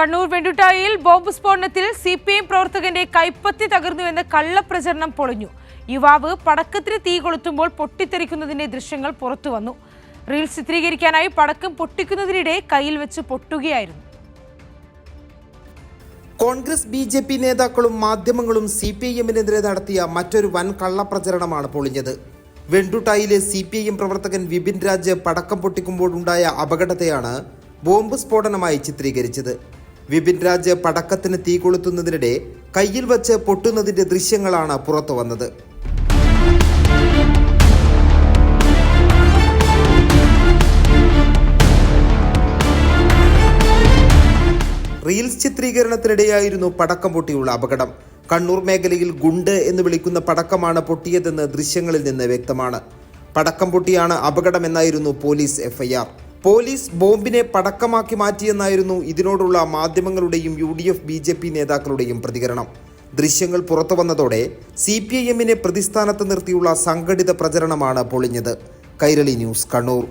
കണ്ണൂർ വെണ്ടുട്ടായിൽ ബോംബ് സ്ഫോടനത്തിൽ C P M പ്രവർത്തകന്റെ കൈപ്പത്തി തകർന്നുവെന്ന കള്ളപ്രചരണം പൊളിഞ്ഞു. യുവാവ് പടക്കത്തിന് തീ കൊളുത്തുമ്പോൾ പൊട്ടിത്തെറിക്കുന്നതിന്റെ ദൃശ്യങ്ങൾ പുറത്തുവന്നു റീൽ ചിത്രീകരിക്കാനായി പടക്കം പൊട്ടിക്കുന്നതിനിടെ കയ്യിൽ വെച്ച് പൊട്ടുകയായിരുന്നു. കോൺഗ്രസ് ബി ജെ പി നേതാക്കളും മാധ്യമങ്ങളും സി പി ഐ എമ്മിനെതിരെ നടത്തിയ മറ്റൊരു വൻ കള്ളപ്രചരണമാണ് പൊളിഞ്ഞത്. വെണ്ടുട്ടായിലെ സി പി ഐ എം പ്രവർത്തകൻ വിപിൻ രാജ് പടക്കം പൊട്ടിക്കുമ്പോഴുണ്ടായ അപകടത്തെയാണ് ബോംബ് സ്ഫോടനമായി ചിത്രീകരിച്ചത്. വിപിൻ രാജ് പടക്കത്തിന് തീ കൊളുത്തുന്നതിനിടെ കയ്യിൽ വച്ച് പൊട്ടുന്നതിന്റെ ദൃശ്യങ്ങളാണ് പുറത്തു വന്നത്. റീൽസ് ചിത്രീകരണത്തിനിടെയായിരുന്നു പടക്കം പൊട്ടിയുള്ള അപകടം. കണ്ണൂർ മേഖലയിൽ ഗുണ്ട് എന്ന് വിളിക്കുന്ന പടക്കമാണ് പൊട്ടിയതെന്ന് ദൃശ്യങ്ങളിൽ നിന്ന് വ്യക്തമാണ്. പടക്കം പൊട്ടിയാണ് അപകടമെന്നായിരുന്നു പോലീസ് എഫ്ഐആർ. പോലീസ് ബോംബിനെ പടക്കമാക്കി മാറ്റിയെന്നായിരുന്നു ഇതിനോടുള്ള മാധ്യമങ്ങളുടെയും U D F B J P നേതാക്കളുടെയും പ്രതികരണം. ദൃശ്യങ്ങൾ പുറത്തു വന്നതോടെ സി പി ഐ എമ്മിനെ പ്രതിസ്ഥാനത്ത് നിർത്തിയുള്ള സംഘടിത പ്രചരണമാണ് പൊളിഞ്ഞത്. കൈരളി ന്യൂസ് കണ്ണൂർ.